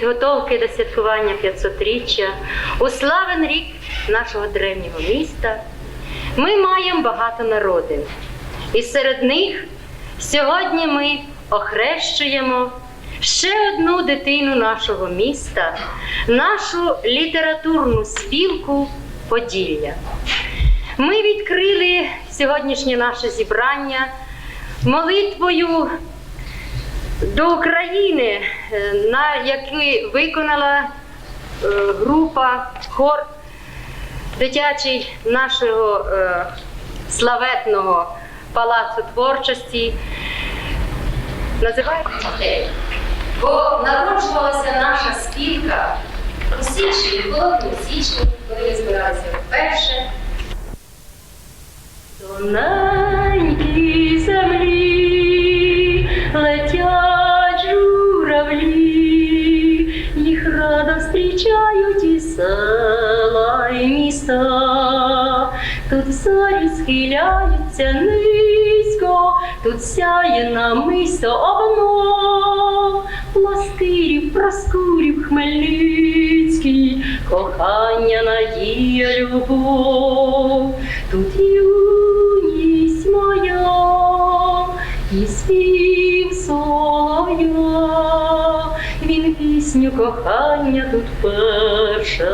підготовки до святкування 500-річчя, у славен рік нашого древнього міста, ми маємо багато народів. І серед них сьогодні ми охрещуємо ще одну дитину нашого міста, нашу літературну спілку Поділля. Ми відкрили сьогоднішнє наше зібрання молитвою до України, е, на якій виконала е, група хор дитячий нашого е, славетного палацу творчості. Називається дітей. Бо народжувалася наша спілка у січні, холодному січні, коли ми збиралися вперше. Тоненькій землі летять зустрічають і села, і міста. Тут зорі схиляються низько, тут сяє намисто обно, пластирів, проскурів Хмельницький, кохання, надія, любов, тут юність моя і спів кохання тут перше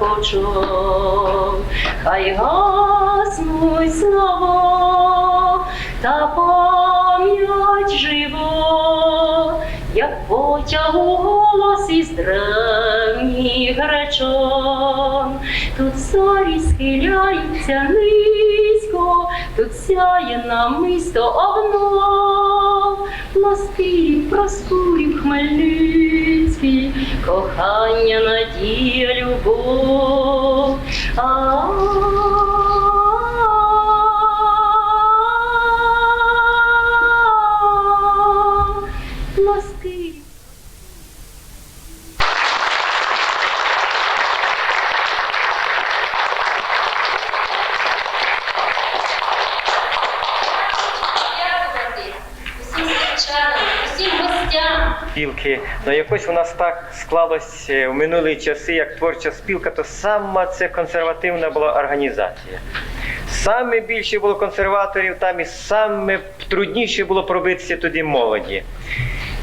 почав. Хай гаснуть слова та пам'ять жива, як потяг у голос із древніх речон. Тут зорі схиляються низько, тут сяє намисто обнов, пластирів, проскурів Хмельницький, кохання, надія, любов. Спілки. Ну якось у нас так склалось е, в минулі часи, як творча спілка, то сама це консервативна була організація. Саме більше було консерваторів там і саме трудніше було пробитися туди молоді.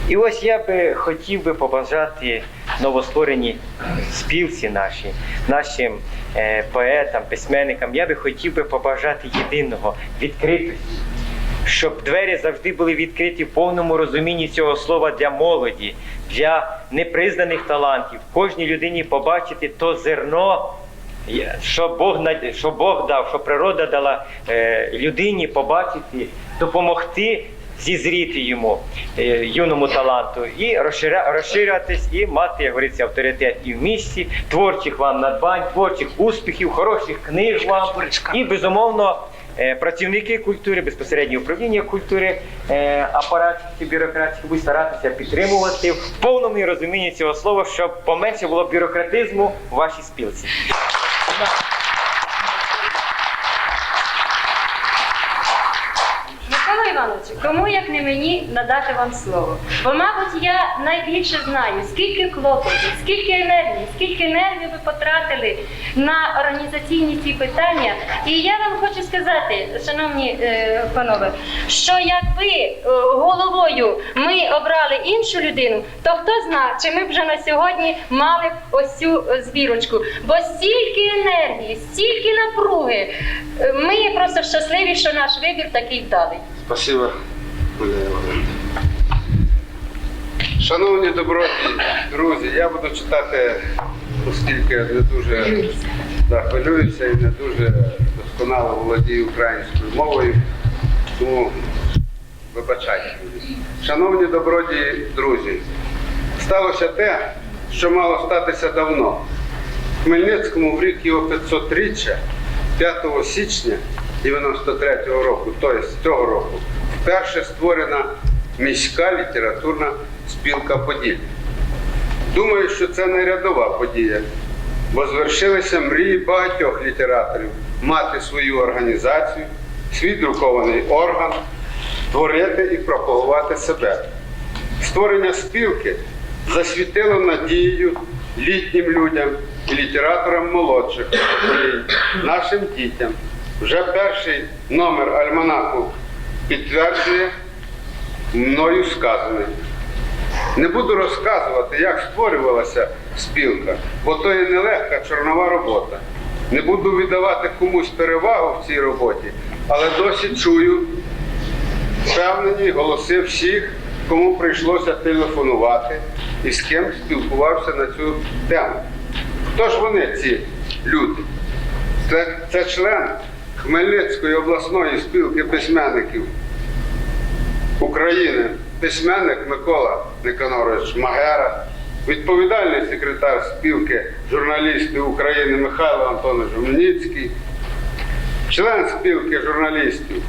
І ось я би хотів би побажати новоствореній спілці нашій, нашим е, поетам, письменникам, я би хотів би побажати єдиного відкритості щоб двері завжди були відкриті в повному розумінні цього слова для молоді, для непризнаних талантів. Кожній людині побачити то зерно, що Бог, що Бог дав, що природа дала е, людині побачити, допомогти. Зізріти йому е, юному таланту і розширя, розширюватись, і мати, як говориться, авторитет і в місті, творчих вам надбань, творчих успіхів, хороших книг вам і безумовно Працівники культури, безпосередньо управління культури, апарат апаратів бюрократів будуть старатися підтримувати в повному розумінні цього слова, щоб поменше було бюрократизму в вашій спілці. Іванович, кому як не мені надати вам слово? Бо, мабуть, я найбільше знаю, скільки клопотів, скільки енергії, скільки нервів ви потратили на організаційні ці питання. І я вам хочу сказати, шановні е, панове, що якби е, головою ми обрали іншу людину, то хто знає, чи ми б вже на сьогодні мали б ось цю е, збірочку. Бо стільки енергії, стільки напруги. Е, Ми просто щасливі, що наш вибір такий вдалий. Спасибо, Шановні добродії, друзі, я буду читати, оскільки не дуже да, хвилююся і не дуже досконало володію українською мовою, тому вибачайте. Шановні добродії, друзі, сталося те, що мало статися давно. В Хмельницькому в рік його 500-річчя, 5 січня 93-го року, тобто цього року, вперше створена міська літературна спілка Поділля. Думаю, що це не рядова подія, бо звершилися мрії багатьох літераторів мати свою організацію, свій друкований орган, творити і пропагувати себе. Створення спілки засвітило надію літнім людям і літераторам молодших нашим дітям. Вже перший номер альманаху підтверджує мною сказане. Не буду розказувати, як створювалася спілка, бо то є нелегка чорнова робота. Не буду віддавати комусь перевагу в цій роботі, але досі чую впевнені голоси всіх, кому прийшлося телефонувати і з ким спілкувався на цю тему. Хто ж вони, ці люди? Це, це член Хмельницької обласної спілки письменників України, письменник Микола Никонорович Магера, відповідальний секретар спілки журналістів України Михайло Антонович Жумніцький, член спілки журналістів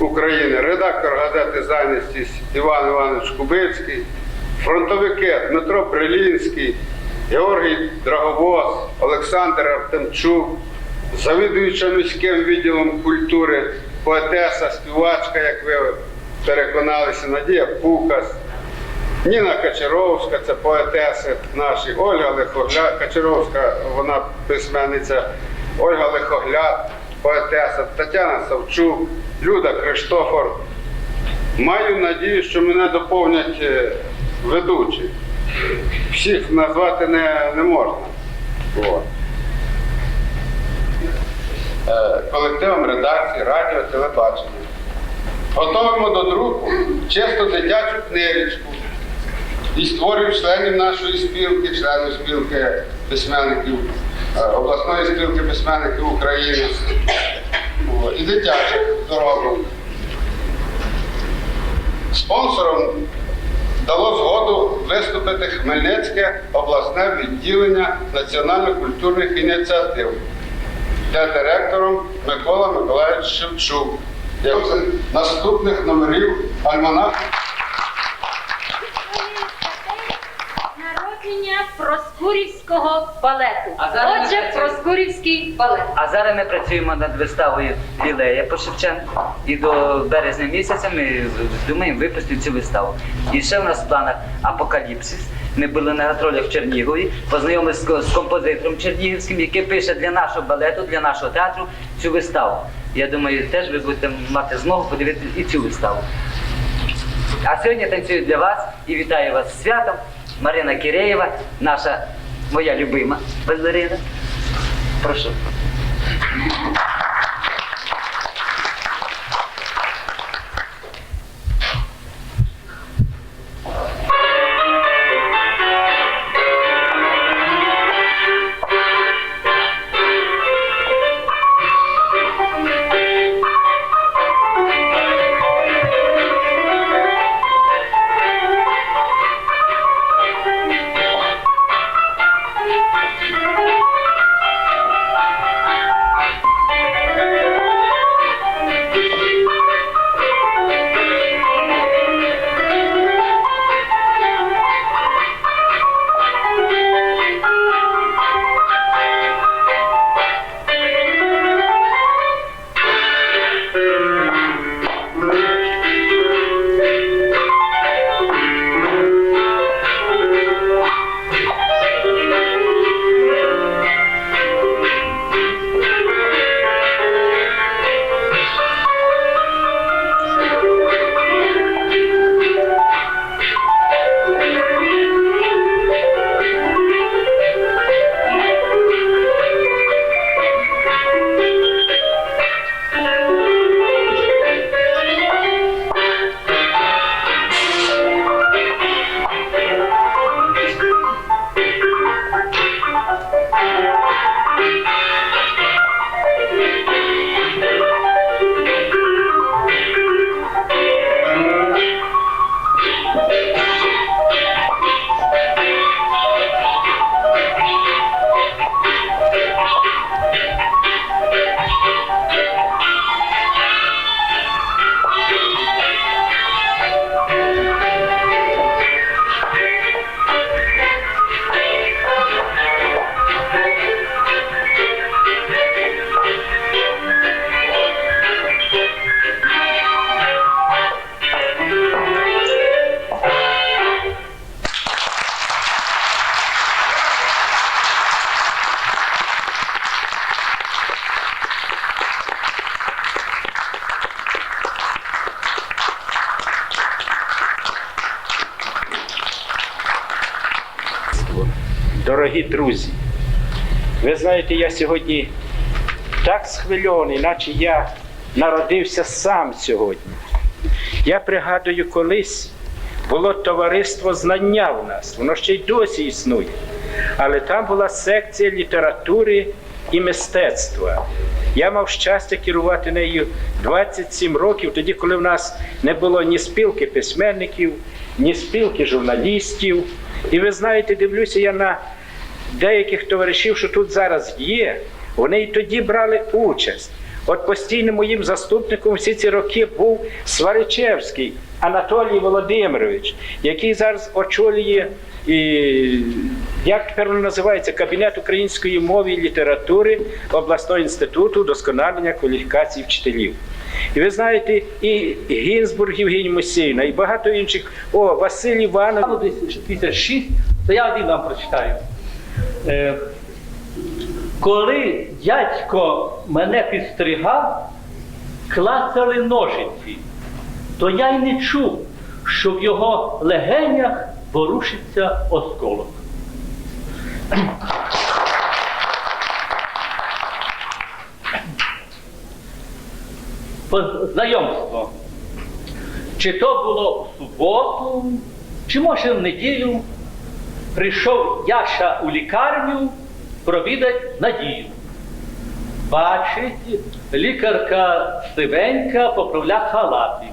України, редактор газети «Зайнятість» Іван Іванович Кубицький, фронтовики Дмитро Прилінський, Георгій Драговоз, Олександр Артемчук, завідуюча міським відділом культури, поетеса, співачка, як ви переконалися, Надія Пукас, Ніна Качаровська, це поетеси наші, Ольга Лихогляд, Качаровська, вона письменниця, Ольга Лихогляд, поетеса, Тетяна Савчук, Люда Криштофор. Маю надію, що мене доповнять е, ведучі. Всіх назвати не, не можна. От. Е, Колективом редакції, радіо, телебачення. Готуємо до друку чисто дитячу книжечку і створюємо членів нашої спілки, членів спілки письменників, е, обласної спілки письменників України і дитячих доробок. Спонсором дало згоду виступити Хмельницьке обласне відділення національно-культурних ініціатив, де директором Микола Миколаївич Шевчук. Як наступних номерів альманаху Народження Проскурівського балету. А зараз ми Отже, працюємо. Проскурівський балет. А зараз ми працюємо над виставою Лілея по Шевченку. І до березня місяця ми думаємо випустити цю виставу. І ще в нас в планах Апокаліпсис. Ми були на гастролях в Чернігові, познайомилися з, композитором Чернігівським, який пише для нашого балету, для нашого театру цю виставу. Я думаю, теж ви будете мати змогу подивитися і цю виставу. А сьогодні танцюю для вас і вітаю вас з святом. Марина Киреєва, наша моя любима балерина. Прошу. Дорогі друзі, ви знаєте, я сьогодні так схвильований, наче я народився сам сьогодні. Я пригадую, колись було товариство знання в нас, воно ще й досі існує. Але там була секція літератури і мистецтва. Я мав щастя керувати нею 27 років, тоді, коли в нас не було ні спілки письменників, ні спілки журналістів. І ви знаєте, дивлюся я на деяких товаришів, що тут зараз є, вони і тоді брали участь. От постійним моїм заступником всі ці роки був Сваричевський Анатолій Володимирович, який зараз очолює, і, як тепер називається, Кабінет української мови і літератури обласного інституту досконалення кваліфікації вчителів. І ви знаєте, і Гінзбург Євгеній Мусійна, і багато інших. О, Василь Іванович. Стало десь 56, то я один вам прочитаю. Е, коли дядько мене підстригав, клацали ножиці, то я й не чув, що в його легенях ворушиться осколок. Знайомство. Чи то було в суботу, чи може в неділю, прийшов Яша у лікарню провідати Надію. Бачить, лікарка сивенька поправля халатик.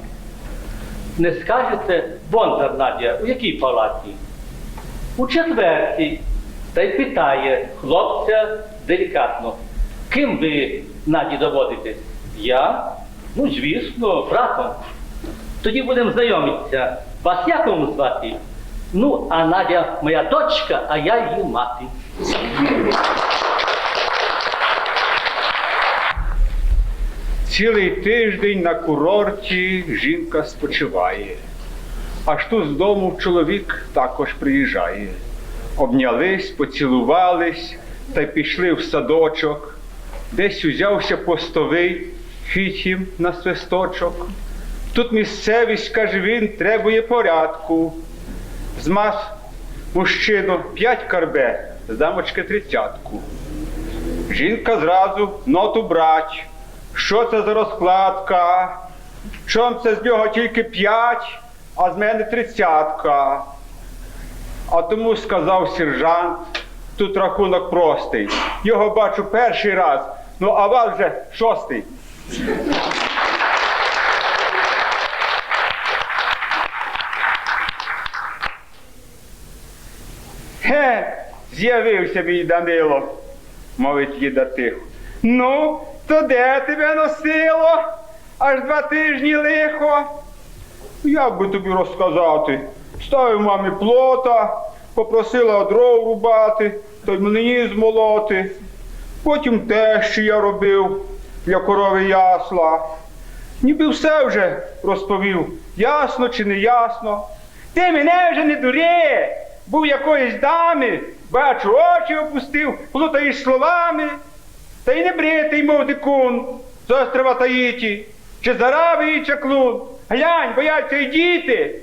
Не скажете, Бондар Надя, у якій палаті? У четвертій. Та й питає хлопця делікатно, ким ви Наді доводите? Я? Ну, звісно, братом. Тоді будемо знайомитися. Вас як вам звати? Ну, а Надя моя дочка, а я її мати. Цілий тиждень на курорті жінка спочиває. Аж тут з дому чоловік також приїжджає. Обнялись, поцілувались та й пішли в садочок. Десь узявся постовий, хітім на свисточок. Тут місцевість, каже він, требує порядку. З мас мужчину п'ять карбе, з дамочки тридцятку. Жінка зразу ноту брать. Що це за розкладка? Чом це з нього тільки п'ять, а з мене тридцятка? А тому сказав сержант, тут рахунок простий. Його бачу перший раз, ну а вас вже шостий. З'явився мій Данило, мовить їда тихо. Ну, то де тебе носило? Аж два тижні лихо. Як би тобі розказати? Ставив мамі плота, попросила дров рубати, та й млині змолоти. Потім те, що я робив для корови ясла. Ніби все вже розповів, ясно чи не ясно. Ти мене вже не дури, був якоїсь дами, бачу, очі опустив, плутаєш словами. Та й не бритий, мов дикун, з острова Таїті, чи заравий чаклун. Глянь, бояться й діти.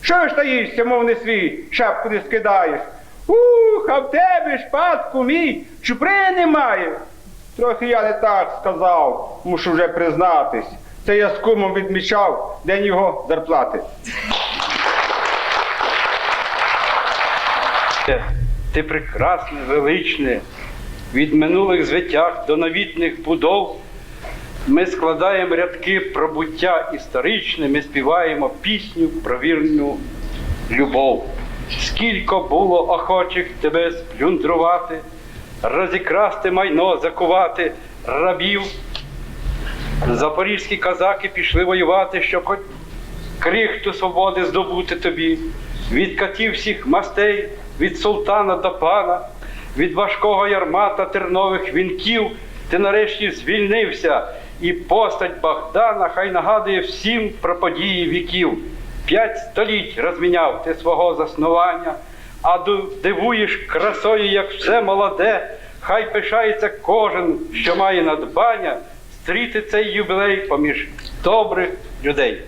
Що ж таїшся, мов не свій, шапку не скидаєш? Ух, а в тебе ж, патку мій, чупри немає. Трохи я не так сказав, мушу вже признатись. Це я з кумом відмічав день його зарплати. Ти прекрасне, величне, від минулих звитяг до новітних будов. Ми складаємо рядки про буття історичне, ми співаємо пісню про вірну любов. Скільки було охочих тебе сплюндрувати, розікрасти майно, закувати рабів. Запорізькі казаки пішли воювати, щоб хоч крихту свободи здобути тобі, від катів всіх мастей, від султана до пана, від важкого ярма та тернових вінків, ти нарешті звільнився, і постать Богдана хай нагадує всім про події віків. П'ять століть розміняв ти свого заснування, а дивуєш красою, як все молоде, хай пишається кожен, що має надбання, стріти цей юбілей поміж добрих людей.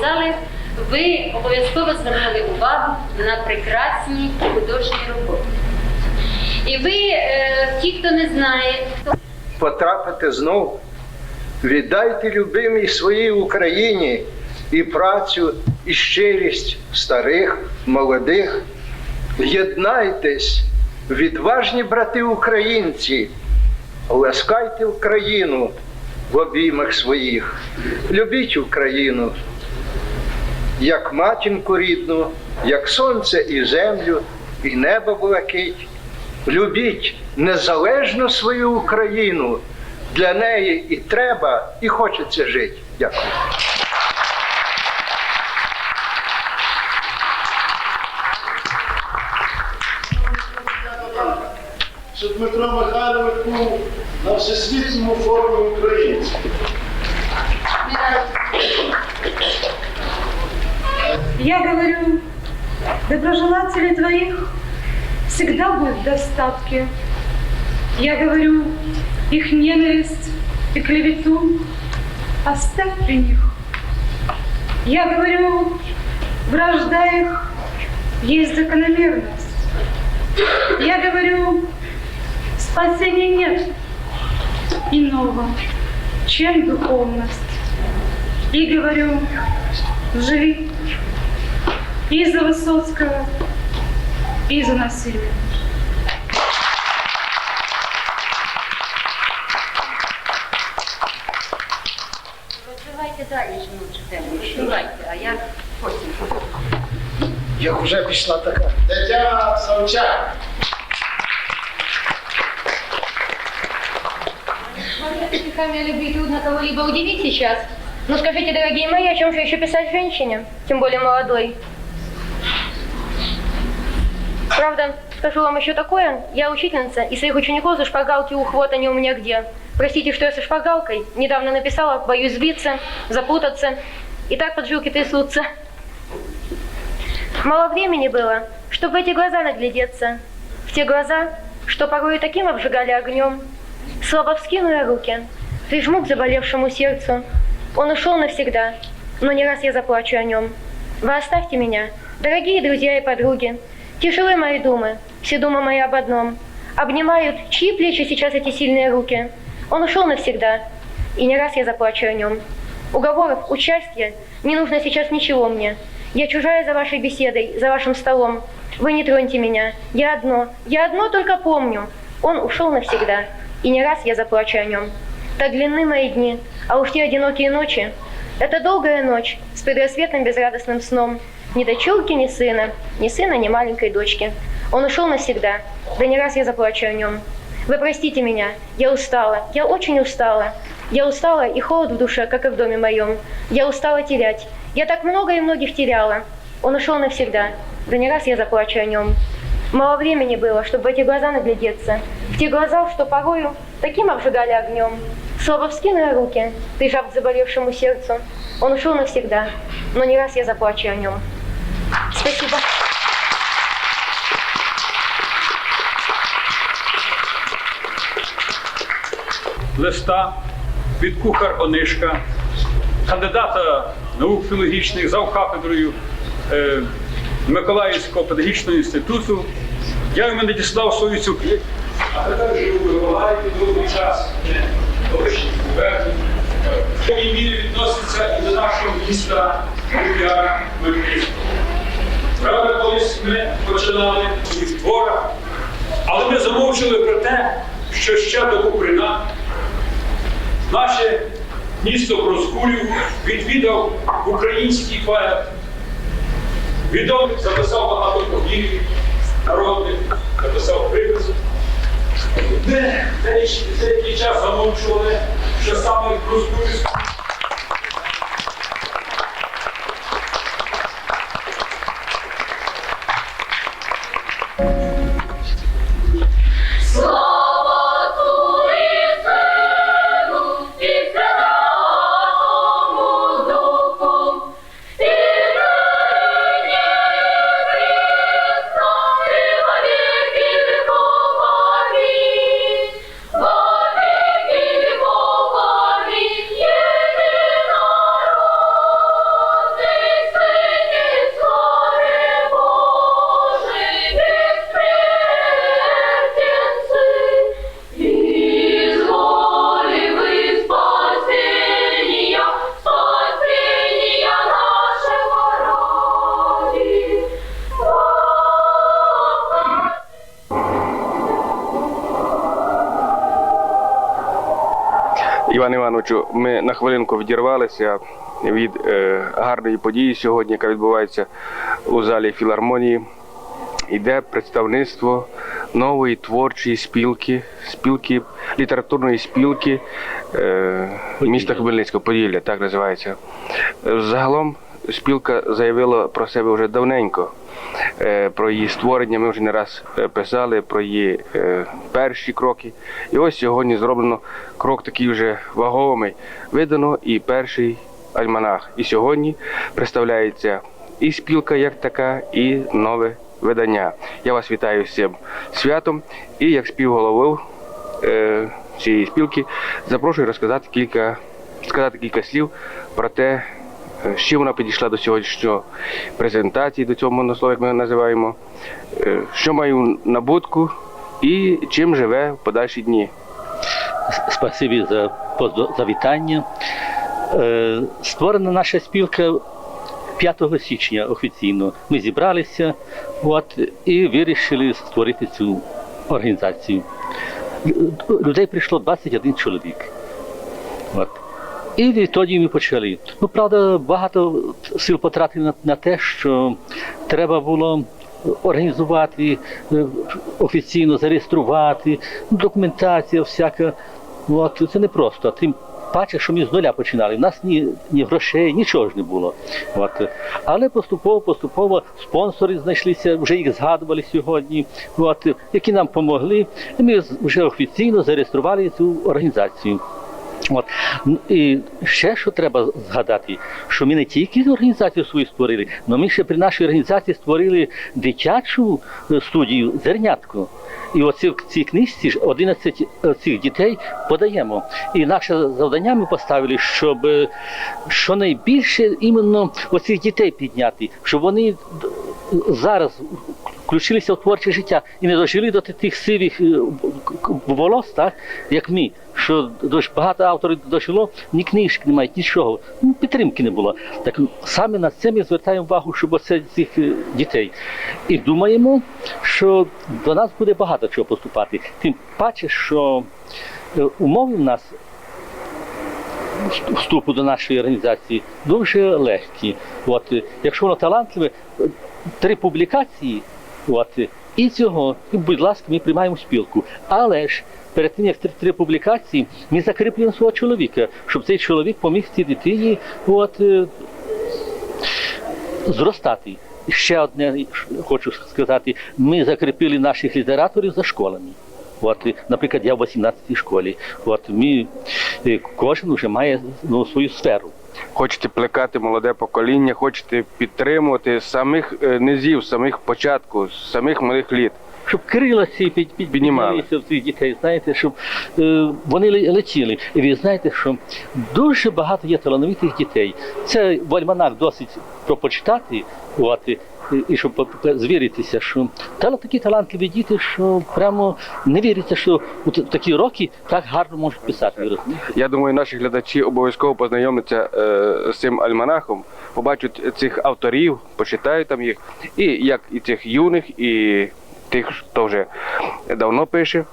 Зали, ви обов'язково звернули увагу на прекрасні художні роботи. І ви, е, ті, хто не знає, хто потрапити знову. Віддайте любимій своїй Україні і працю, і щирість старих, молодих. Єднайтесь, відважні брати українці, ласкайте Україну в обіймах своїх. Любіть Україну, як матінку рідну, як сонце і землю, і небо блакить. Любіть незалежно свою Україну. Для неї і треба, і хочеться жити. Дякую. що Дмитро Михайлович був на всесвітньому форумі українців. Я говорю, доброжелателей твоих всегда будет в достатке. Я говорю, их ненависть и клевету оставь при них. Я говорю, вражда их есть закономерность. Я говорю, спасения нет иного, чем духовность. И говорю, живи и за Высоцкого, и за насилие. розвивайте далі жіночу тему, розвивайте, а я потім. Як вже пішла така. Тетяна Савчак. Стихами о любви трудно кого-либо удивить сейчас. Но скажите, дорогие мои, о чем же еще писать женщине, тем более молодой? Правда, скажу вам еще такое, я учительница, и своих учеников за шпаргалки ухват они у меня где. Простите, что я со шпаргалкой. Недавно написала, боюсь сбиться, запутаться. И так поджилки трясутся. Мало времени было, чтобы эти глаза наглядеться. В те глаза, что порой таким обжигали огнем. Слабо вскину я руки, прижму к заболевшему сердцу. Он ушел навсегда, но не раз я заплачу о нем. Вы оставьте меня, дорогие друзья и подруги. Тяжелы мои думы, все думы мои об одном. Обнимают, чьи плечи сейчас эти сильные руки. Он ушел навсегда, и не раз я заплачу о нем. Уговоров, участия, не нужно сейчас ничего мне. Я чужая за вашей беседой, за вашим столом. Вы не троньте меня. Я одно, я одно только помню. Он ушел навсегда, и не раз я заплачу о нем. Так длинны мои дни, а уж те одинокие ночи. Это долгая ночь с предрассветным безрадостным сном. Ни дочурки, ни сына, ни сына, ни маленькой дочки. Он ушел навсегда, да не раз я заплачу о нем. Вы простите меня, я устала, я очень устала. Я устала и холод в душе, как и в доме моем. Я устала терять. Я так много и многих теряла. Он ушел навсегда, да не раз я заплачу о нем. Мало времени было, чтобы в эти глаза наглядеться. В те глаза, что порою таким обжигали огнем. Слабо вскинула руки, прижав к заболевшему сердцу. Он ушел навсегда, но не раз я заплачу о нем. Спасибо. листа від кухар Онишка, кандидата наук філологічних за кафедрою е, Миколаївського педагогічного інституту. Я йому надіслав свою цю книгу. А тепер живу в довгий час. В якій мірі відноситься і до нашого міста Хмельницького. Правда, колись ми починали із двора, але ми замовчили про те, що ще до Куприна наше місто Проскурів відвідав український поет. Відомий записав багато повірів народних, написав приписи. Ми деякий, час замовчували, що саме в Проскурівську ми на хвилинку відірвалися від е, гарної події сьогодні, яка відбувається у залі філармонії. Іде представництво нової творчої спілки, спілки літературної спілки е, міста Хмельницького, Поділля, так називається. Загалом спілка заявила про себе вже давненько. Е, Про її створення ми вже не раз е, писали, про її е, перші кроки. І ось сьогодні зроблено крок такий вже ваговий. Видано і перший альманах. І сьогодні представляється і спілка як така, і нове видання. Я вас вітаю цим святом і як співголову е, цієї спілки запрошую розказати кілька, сказати кілька слів про те, е, чим вона підійшла до сьогоднішньої презентації, до цього монослова, як ми його називаємо, е, що маю набутку і чим живе в подальші дні. Спасибі за поздо- за вітання. Е, Створена наша спілка 5 січня офіційно. Ми зібралися от, і вирішили створити цю організацію. Людей прийшло 21 чоловік. От. І відтоді ми почали. Ну, правда, багато сил потратили на, на те, що треба було організувати, е, офіційно зареєструвати, документація всяка. От, це не просто. Тим паче, що ми з нуля починали. У нас ні, ні грошей, нічого ж не було. От. Але поступово, поступово спонсори знайшлися, вже їх згадували сьогодні, от, які нам допомогли. Ми вже офіційно зареєстрували цю організацію. От. Ну, І ще що треба згадати, що ми не тільки організацію свою створили, але ми ще при нашій організації створили дитячу е, студію Зернятко. І оці в цій книжці ж 11 цих дітей подаємо. І наше завдання ми поставили, щоб е, щонайбільше іменно оцих дітей підняти, щоб вони зараз включилися в творче життя і не дожили до тих сивих е, волос, так, як ми. Що багато авторів дожило, ні книжки не мають, нічого. Ну, підтримки не було. Так саме на це ми звертаємо увагу, щоб оце цих е, дітей. І думаємо, що до нас буде багато чого поступати. Тим паче, що е, умови в нас вступу до нашої організації дуже легкі. От, якщо воно талантливе, три публікації, е, і цього, будь ласка, ми приймаємо спілку. Але ж перед тим, як три, три публікації, ми закріплюємо свого чоловіка, щоб цей чоловік поміг цій дитині от, е, зростати. Ще одне хочу сказати: ми закріпили наших літераторів за школами. От, наприклад, я в 18-й школі. От ми е, кожен вже має ну, свою сферу. Хочете плекати молоде покоління, хочете підтримувати самих е, низів, самих початку, самих малих літ. Щоб крила ці під, під, Піднімали. піднялися в цих дітей, знаєте, щоб е, вони летіли. І ви знаєте, що дуже багато є талановитих дітей. Це в альманах досить пропочитати, і, і щоб звіритися, що та, такі талантливі діти, що прямо не віриться, що у такі роки так гарно можуть писати. Я думаю, наші глядачі обов'язково познайомляться е, з цим альманахом, побачать цих авторів, почитають там їх, і як і цих юних, і тих, хто вже давно пише.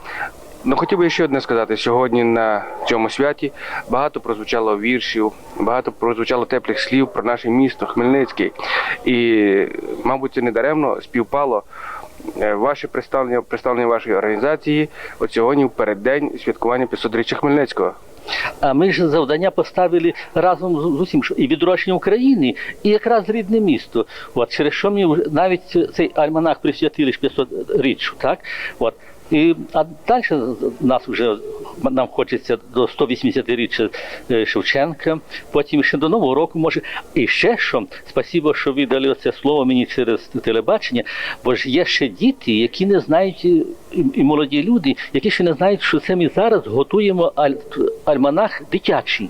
Ну, хотів би ще одне сказати. Сьогодні на цьому святі багато прозвучало віршів, багато прозвучало теплих слів про наше місто Хмельницький. І, мабуть, це не даремно співпало е, ваше представлення, представлення вашої організації от сьогодні в переддень святкування 500-річчя Хмельницького. А ми ж завдання поставили разом з усім і відродження України, і якраз рідне місто. От через що ми навіть цей альманах присвятили ж 500 річчю, так? От. І, а далі нас вже нам хочеться до 180-річчя е, Шевченка, потім ще до Нового року може. І ще що, спасибо, що ви дали це слово мені через телебачення, бо ж є ще діти, які не знають, і молоді люди, які ще не знають, що це ми зараз готуємо аль, альманах дитячий.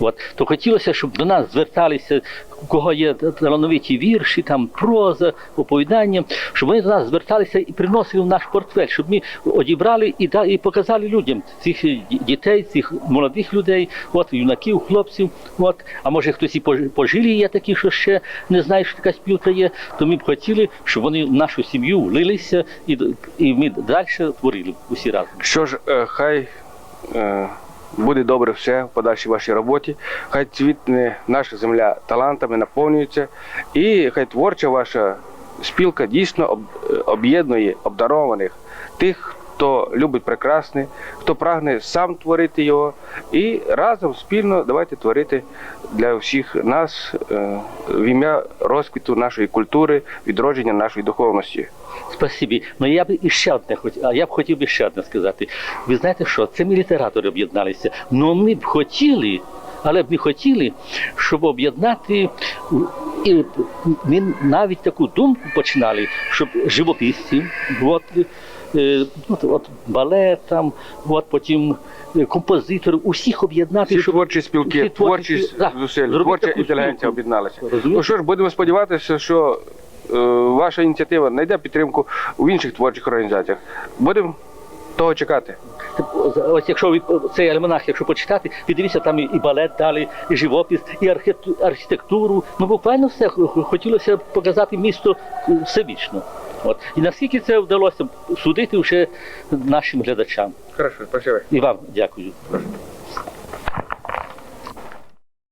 От то хотілося, щоб до нас зверталися, у кого є талановиті вірші, там проза, оповідання, щоб вони до нас зверталися і приносили в наш портфель, щоб ми одібрали і і показали людям цих дітей, цих молодих людей, от юнаків, хлопців. От а може хтось і пож- пожилі є такі, що ще не знають, що така спілка є. То ми б хотіли, щоб вони в нашу сім'ю влилися і, і ми далі творили усі разом. Що ж, е, хай е, буде добре все в подальшій вашій роботі. Хай цвітне наша земля талантами наповнюється, і хай творча ваша спілка дійсно об'єднує обдарованих тих, хто любить прекрасне, хто прагне сам творити його, і разом спільно давайте творити для всіх нас е, в ім'я розквіту нашої культури, відродження нашої духовності. Спасибі. Ну я б іще одне хотів, а я б хотів би ще одне сказати. Ви знаєте що? Це ми літератори об'єдналися. Ну ми б хотіли, але б ми хотіли, щоб об'єднати і ми навіть таку думку починали, щоб живописці, от, от, от балет там, от потім е, композитори, усіх об'єднати, Всі щоб творчі спілки, всі творчі спіл- да, зусиль, творча інтелігенція спілку. об'єдналися. Ну що ж, будемо сподіватися, що е, ваша ініціатива знайде підтримку у інших творчих організаціях. Будемо того чекати. Ось якщо ви цей альманах, якщо почитати, ви там і балет дали, і живопис, і архітекту- архітектуру. Ну буквально все хотілося показати місто е, всебічно. От і наскільки це вдалося судити вже нашим глядачам. Хорошо, спасибо. І вам дякую.